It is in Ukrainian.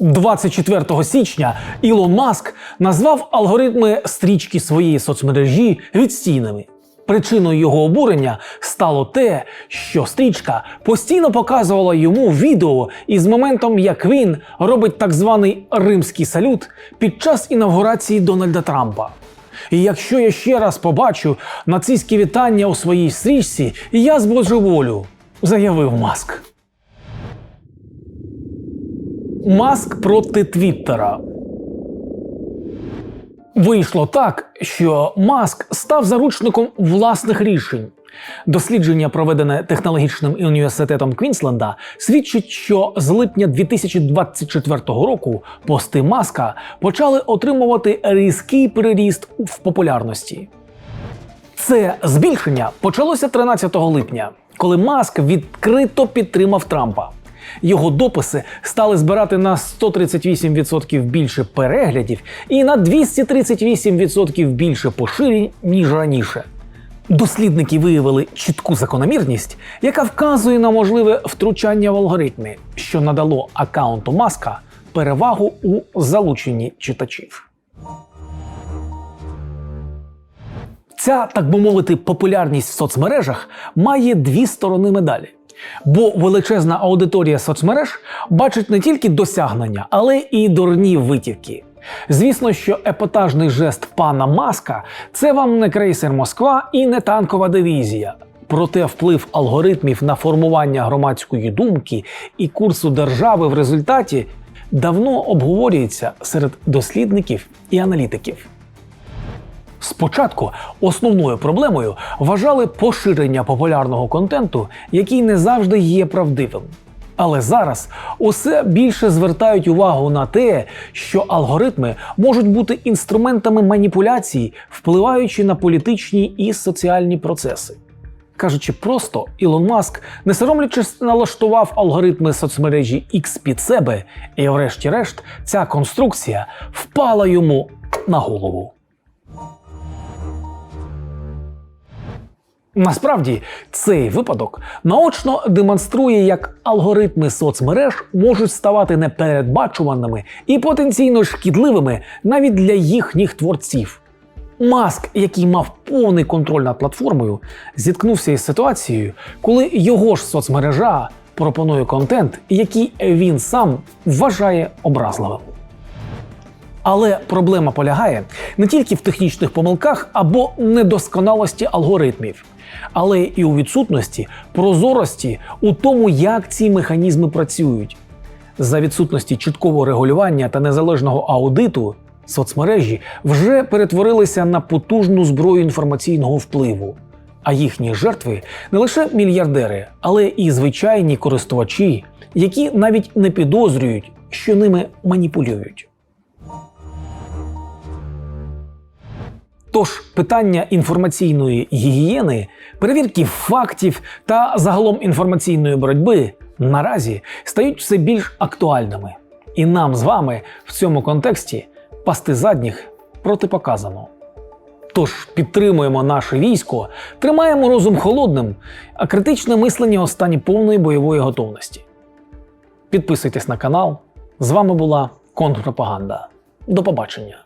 24 січня Ілон Маск назвав алгоритми стрічки своєї соцмережі відстійними. Причиною його обурення стало те, що стрічка постійно показувала йому відео із моментом, як він робить так званий римський салют під час інавгурації Дональда Трампа. І якщо я ще раз побачу нацистські вітання у своїй стрічці, я збожеволю, заявив Маск. Маск проти Твіттера. Вийшло так, що Маск став заручником власних рішень. Дослідження, проведене технологічним університетом Квінсленда, свідчить, що з липня 2024 року пости Маска почали отримувати різкий переріст в популярності. Це збільшення почалося 13 липня, коли Маск відкрито підтримав Трампа. Його дописи стали збирати на 138% більше переглядів і на 238% більше поширень, ніж раніше. Дослідники виявили чітку закономірність, яка вказує на можливе втручання в алгоритми, що надало аккаунту Маска перевагу у залученні читачів. Ця, так би мовити, популярність в соцмережах має дві сторони медалі. Бо величезна аудиторія соцмереж бачить не тільки досягнення, але і дурні витівки. Звісно, що епатажний жест пана Маска це вам не крейсер Москва і не танкова дивізія. Проте вплив алгоритмів на формування громадської думки і курсу держави в результаті давно обговорюється серед дослідників і аналітиків. Спочатку основною проблемою вважали поширення популярного контенту, який не завжди є правдивим. Але зараз усе більше звертають увагу на те, що алгоритми можуть бути інструментами маніпуляцій, впливаючи на політичні і соціальні процеси. Кажучи просто, Ілон Маск, не соромлячись, налаштував алгоритми соцмережі X під себе, і, врешті-решт, ця конструкція впала йому на голову. Насправді цей випадок наочно демонструє, як алгоритми соцмереж можуть ставати непередбачуваними і потенційно шкідливими навіть для їхніх творців. Маск, який мав повний контроль над платформою, зіткнувся із ситуацією, коли його ж соцмережа пропонує контент, який він сам вважає образливим. Але проблема полягає не тільки в технічних помилках або недосконалості алгоритмів, але і у відсутності прозорості у тому, як ці механізми працюють. За відсутності чіткого регулювання та незалежного аудиту соцмережі вже перетворилися на потужну зброю інформаційного впливу. А їхні жертви не лише мільярдери, але і звичайні користувачі, які навіть не підозрюють, що ними маніпулюють. Тож питання інформаційної гігієни, перевірки фактів та загалом інформаційної боротьби наразі стають все більш актуальними. І нам з вами в цьому контексті пасти задніх протипоказано. Тож підтримуємо наше військо, тримаємо розум холодним, а критичне мислення у стані повної бойової готовності. Підписуйтесь на канал. З вами була контрпропаганда. До побачення.